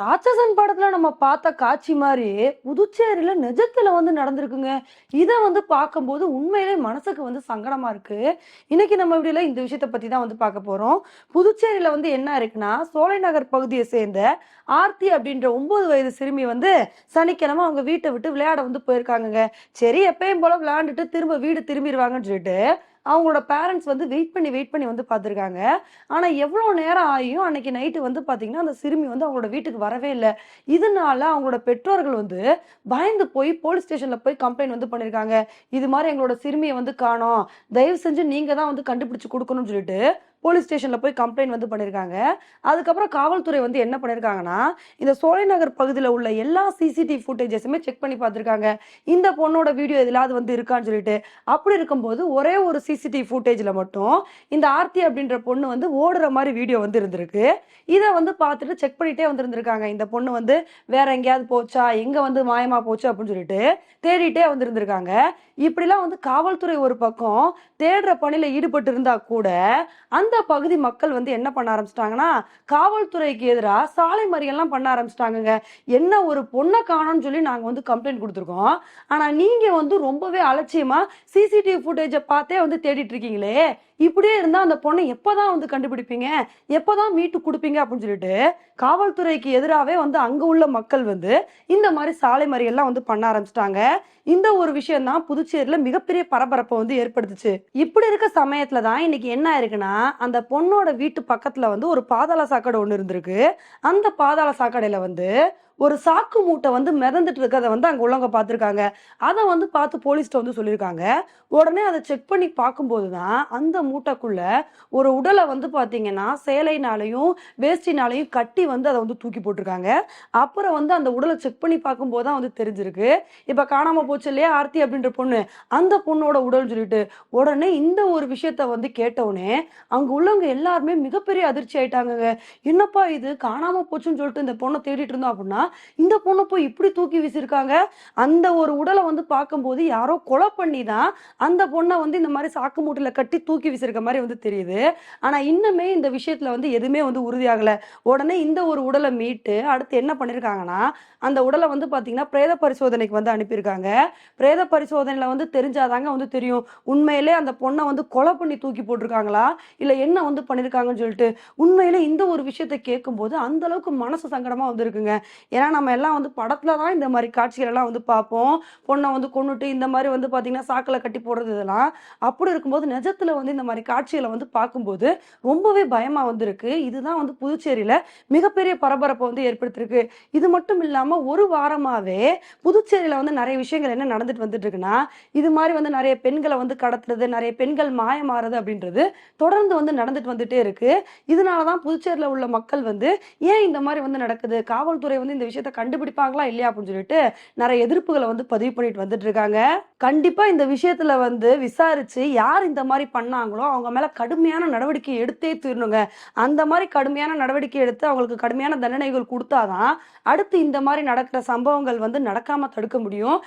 ராட்சசன் படத்துல நம்ம பார்த்த காட்சி மாதிரி புதுச்சேரியில நிஜத்துல வந்து நடந்திருக்குங்க. இதை வந்து பார்க்கும்போது உண்மையிலே மனசுக்கு வந்து சங்கடமா இருக்கு. இன்னைக்கு நம்ம வீடியோல இந்த விஷயத்த பத்தி தான் வந்து பார்க்க போறோம். புதுச்சேரியில வந்து என்ன இருக்குன்னா சோலை நகர் பகுதியை சேர்ந்த ஆர்த்தி அப்படின்ற ஒன்பது வயது சிறுமி வந்து சனிக்கிழமை அவங்க வீட்டை விட்டு விளையாட வந்து போயிருக்காங்கங்க. சரி எப்பயும் போல விளையாண்டுட்டு திரும்ப வீடு திரும்பிடுவாங்கன்னு சொல்லிட்டு அவங்களோட பேரண்ட்ஸ் வந்து வெயிட் பண்ணி வெயிட் பண்ணி வந்து பார்த்துருக்காங்க. ஆனால் எவ்வளோ நேரம் ஆகியும் அன்னைக்கு நைட்டு வந்து பார்த்தீங்கன்னா அந்த சிறுமி வந்து அவங்களோட வீட்டுக்கு வரவே இல்லை. இதனால அவங்களோட பெற்றோர்கள் வந்து பயந்து போய் போலீஸ் ஸ்டேஷனில் போய் கம்ப்ளைண்ட் வந்து பண்ணியிருக்காங்க இது மாதிரி எங்களோட சிறுமியை வந்து காணோம். தயவு செஞ்சு நீங்கள் தான் வந்து கண்டுபிடிச்சு கொடுக்கணும்னு சொல்லிட்டு போலீஸ் ஸ்டேஷனில் போய் கம்ப்ளைண்ட் வந்து பண்ணியிருக்காங்க அதுக்கப்புறம் காவல்துறை வந்து என்ன பண்ணியிருக்காங்கன்னா இந்த சோலை நகர் பகுதியில் உள்ள எல்லா சிசிடிவி ஃபுட்டேஜஸுமே செக் பண்ணி பார்த்துருக்காங்க. இந்த பொண்ணோட வீடியோ எதிலாவது வந்து இருக்கான்னு சொல்லிட்டு. அப்படி இருக்கும்போது ஒரே ஒரு சிசிடிவி ஃபுட்டேஜில் மட்டும் இந்த ஆர்த்தி அப்படின்ற பொண்ணு வந்து ஓடுற மாதிரி வீடியோ வந்து இருந்திருக்கு. இதை வந்து பார்த்துட்டு செக் பண்ணிட்டே வந்துருந்துருக்காங்க. இந்த பொண்ணு வந்து வேற எங்கேயாவது போச்சா? எங்கே வந்து மாயமா போச்சு அப்படின்னு சொல்லிட்டு தேடிட்டே வந்துருந்துருக்காங்க. இப்படிலாம் வந்து காவல்துறை ஒரு பக்கம் தேடுற பணியில் ஈடுபட்டு இருந்தா கூட அந்த பகுதி மக்கள் வந்து என்ன பண்ண ஆரம்பிச்சிட்டாங்கன்னா காவல்துறைக்கு எதிராக சாலை மறியல்லாம் பண்ண ஆரம்பிச்சிட்டாங்கங்க. என்ன ஒரு பொண்ணை காணோம்னு சொல்லி நாங்கள் வந்து கம்ப்ளைண்ட் கொடுத்துருக்கோம். ஆனால் நீங்கள் வந்து ரொம்பவே அலட்சியமாக சிசிடிவி ஃபுட்டேஜை பார்த்தே வந்து தேடிட்டு இருக்கீங்களே. இப்படியே இருந்தால் அந்த பொண்ணை எப்பதான் வந்து கண்டுபிடிப்பீங்க? எப்போ தான் மீட்டு கொடுப்பீங்க அப்படின்னு சொல்லிட்டு காவல்துறைக்கு எதிராகவே வந்து அங்கே உள்ள மக்கள் வந்து இந்த மாதிரி சாலை மறியல்லாம் வந்து பண்ண ஆரம்பிச்சிட்டாங்க. இந்த ஒரு விஷயம் தான் புதுச்சேரியில் மிகப்பெரிய பரபரப்பை வந்து ஏற்படுத்துச்சு. இப்படி இருக்க சமயத்தில் தான் இன்னைக்கு என்ன இருக்குன்னா அந்த பொண்ணோட வீட்டு பக்கத்துல வந்து ஒரு பாதாள சாக்கடை ஒன்று இருந்திருக்கு. அந்த பாதாள சாக்கடையில வந்து ஒரு சாக்கு மூட்டை வந்து மிதந்துட்டு இருக்கிறத வந்து அங்கே உள்ளவங்க பார்த்துருக்காங்க. அதை வந்து பார்த்து போலீஸ்கிட்ட வந்து சொல்லியிருக்காங்க. உடனே அதை செக் பண்ணி பார்க்கும்போது தான் அந்த மூட்டைக்குள்ள ஒரு உடலை வந்து பார்த்தீங்கன்னா சேலைனாலையும் வேஷ்டினாலையும் கட்டி வந்து அதை வந்து தூக்கி போட்டிருக்காங்க. அப்புறம் வந்து அந்த உடலை செக் பண்ணி பார்க்கும்போது தான் வந்து தெரிஞ்சிருக்கு. இப்போ காணாமல் போச்சு இல்லையா ஆர்த்தி அப்படின்ற பொண்ணு? அந்த பொண்ணோட உடல்னு சொல்லிட்டு உடனே இந்த ஒரு விஷயத்த வந்து கேட்டவுடனே அங்கே உள்ளவங்க எல்லாருமே மிகப்பெரிய அதிர்ச்சி ஆயிட்டாங்கங்க. என்னப்பா இது? காணாமல் போச்சுன்னு சொல்லிட்டு இந்த பொண்ணை தேடிட்டு இருந்தோம் அப்படின்னா இந்த பொண்ணு போய் இப்படி தூக்கி வீசியிருக்காங்க? அந்த ஒரு உடலை வந்து பார்க்கும்போது யாரோ கொலை பண்ணி தான் அந்த பொண்ணை வந்து இந்த மாதிரி சாக்கு மூட்டையில கட்டி தூக்கி வீசிருக்க மாதிரி வந்து தெரியுது. ஆனால் இன்னுமே இந்த விஷயத்துல வந்து எதுவுமே வந்து உறுதியாகலை. உடனே இந்த ஒரு உடலை மீட்டு அடுத்து என்ன பண்ணிருக்காங்கன்னா அந்த உடலை வந்து பாத்தீங்கன்னா பிரேத பரிசோதனைக்கு வந்து அனுப்பியிருக்காங்க. பிரேத பரிசோதனையில வந்து தெரிஞ்சாதாங்க வந்து தெரியும். உண்மையிலே அந்த பொண்ணை வந்து கொலை பண்ணி தூக்கி போட்டிருக்காங்களா? இல்ல என்ன வந்து பண்ணியிருக்காங்கன்னு சொல்லிட்டு. உண்மையிலே இந்த ஒரு விஷயத்தை கேட்கும்போது அந்த அளவுக்கு மனசு சங்கடமா வந்துருக்குங்க. ஏன்னா நம்ம எல்லாம் வந்து படத்துல தான் இந்த மாதிரி காட்சிகள் எல்லாம் வந்து பார்ப்போம். பொண்ணை வந்து கொண்டுட்டு இந்த மாதிரி வந்து பார்த்தீங்கன்னா சாக்கில் கட்டி போடுறது இதெல்லாம். அப்படி இருக்கும்போது நிஜத்துல வந்து இந்த மாதிரி காட்சிகளை வந்து பார்க்கும்போது ரொம்பவே பயமா வந்திருக்கு. இதுதான் வந்து புதுச்சேரியில மிகப்பெரிய பரபரப்பை வந்து ஏற்படுத்தியிருக்கு இது மட்டும் இல்லாம ஒரு வாரமாவே புதுச்சேரியில வந்து நிறைய விஷயங்கள் என்ன நடந்துட்டு வந்துட்டு இருக்குன்னா இது மாதிரி வந்து நிறைய பெண்களை வந்து கடத்துறது நிறைய பெண்கள் மாயமாறது அப்படின்றது தொடர்ந்து வந்து நடந்துட்டு வந்துட்டே இருக்கு. இதனாலதான் புதுச்சேரியில உள்ள மக்கள் வந்து ஏன் இந்த மாதிரி வந்து நடக்குது? காவல்துறை வந்து இந்த விஷயத்த கண்டுபிடிப்பாங்களா இல்லையா அப்படின்னு சொல்லிட்டு நிறைய எதிர்ப்புகளை வந்து பதிவு பண்ணிட்டு வந்துட்டு இருக்காங்க. கண்டிப்பா இந்த விஷயத்துல வந்து விசாரிச்சு யார் இந்த மாதிரி பண்ணாங்களோ அவங்க மேல கடுமையான நடவடிக்கை எடுத்தே தீரணுங்க. அந்த மாதிரி கடுமையான நடவடிக்கை எடுத்து அவங்களுக்கு கடுமையான தண்டனைகள் கொடுத்தாதான் அடுத்து இந்த மாதிரி நடக்கிற சம்பவங்கள் வந்து நடக்காம தடுக்க முடியும்.